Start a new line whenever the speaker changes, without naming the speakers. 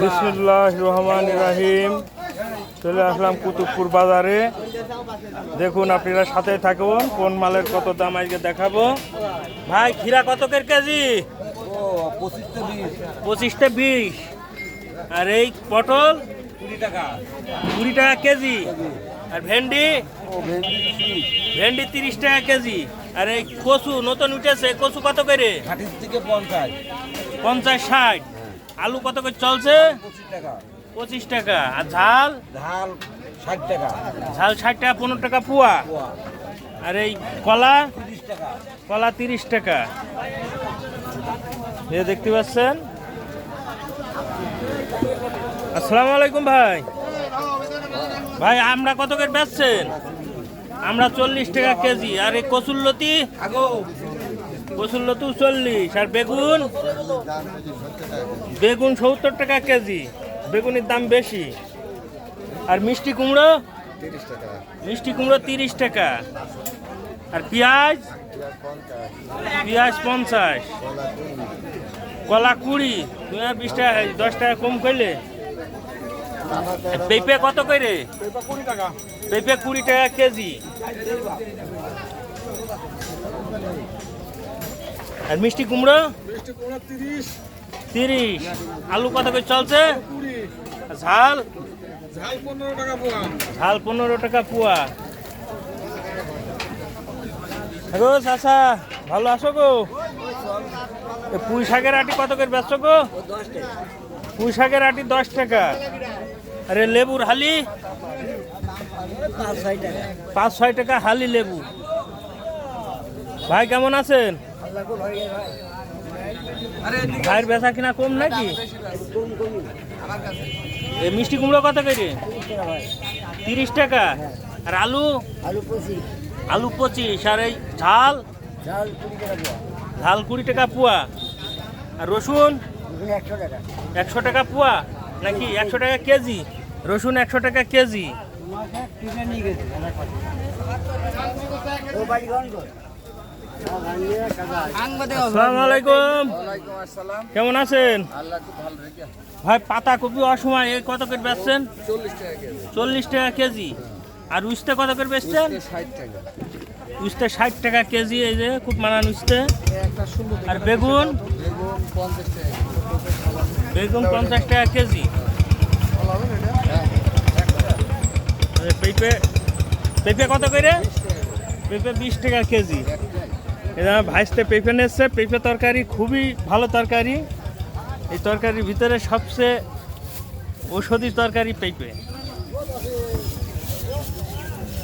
বিসমুল্লাহ রহমান রাহিম চলে আসলাম কুতুবপুর বাজারে। দেখুন আপনারা সাথে থাকুন কোন মালের কত দাম আজকে দেখাবো। ভাই খিরা কত কেজি?
পঁচিশটা বিশ।
আর এই পটল?
কুড়ি টাকা
কুড়ি টাকা কেজি। আর ভেন্ডি?
ভেন্ডি তিরিশ
টাকা কেজি। আর এই কচু নতুন উঠেছে কচু কত করে?
ষাটির থেকে পঞ্চাশ।
পঞ্চাশ ষাট। আলু কত করে চলছে?
পঁচিশ টাকা।
আর ঝাল?
ঝাল ষাট টাকা।
ঝাল ষাট টাকা পনেরো টাকা পোয়া। আর এই কলা? কলা তিরিশ টাকা। এ দেখতে পাচ্ছেন? আসসালামু আলাইকুম ভাই। ভাই আমরা কত করে বেচছেন? আমরা চল্লিশ টাকা কেজি। আর এই কচুরলতি
আগো
কচুরলতি চল্লিশ। আর বেগুন? বেগুন সত্তর টাকা কেজি। বেগুনের দাম বেশি। আর মিষ্টি কুমড়ো? মিষ্টি কুমড়ো তিরিশ টাকা। আর পেঁয়াজ? পেঁয়াজ পঞ্চাশ। কলা কুড়ি। তুমি বিশ টাকা, দশ টাকা কম করলে পেঁপে কত করে পেঁপে কুড়ি টাকা কেজি। আর মিষ্টি কুমড়ো?
মিষ্টি কুমড়া তিরিশ।
তিরিশ। আলু কত করে চলছে? ঝাল?
ঝাল পনেরো টাকা পোয়া।
ঝাল পনেরো টাকা পোয়া। হ্যালো চাচা ভালো আছো গো? পুঁই শাকের আটি কত করে বেচছ গো? পুঁই শাকের আটি দশ টাকা। আরে লেবুর হালি?
পাঁচ ছয় টাকা
হালি লেবু। ভাই কেমন আছেন? ভাইয়ের বেচা কিনা কম নাকি?
কম কমই। আমার কাছে।
এ মিষ্টি কুমড়ো কত করে
তিরিশ টাকা।
আর আলু?
আলু পঁচিশ।
আলু পঁচিশ। আর এই ঝাল?
ঝাল কুড়ি টাকা পোয়া।
ঝাল কুড়ি টাকা পোয়া। আর রসুন?
একশো টাকা।
একশো টাকা পোয়া। নাকি একশো টাকা কেজি? রসুন একশো টাকা কেজি। কেমন আছেন? ভাই, পাতা কপি অসময় এই কত করে বেচছেন?
চল্লিশ টাকা কেজি।
আর উস্তে কত করে বেচছেন? উস্তে ষাট টাকা কেজি, এই যে খুব মানান উস্তে। আর বেগুন?
বেগুন পঞ্চাশ টাকা
কেজি। আর পেঁপে পেঁপে কত করে? পেঁপে বিশ টাকা কেজি। এটা ভাইসতে পেঁপে নিচ্ছে পেঁপে তরকারি খুবই ভালো তরকারি। এই তরকারির ভিতরে সবচেয়ে ঔষধি তরকারি পেঁপে।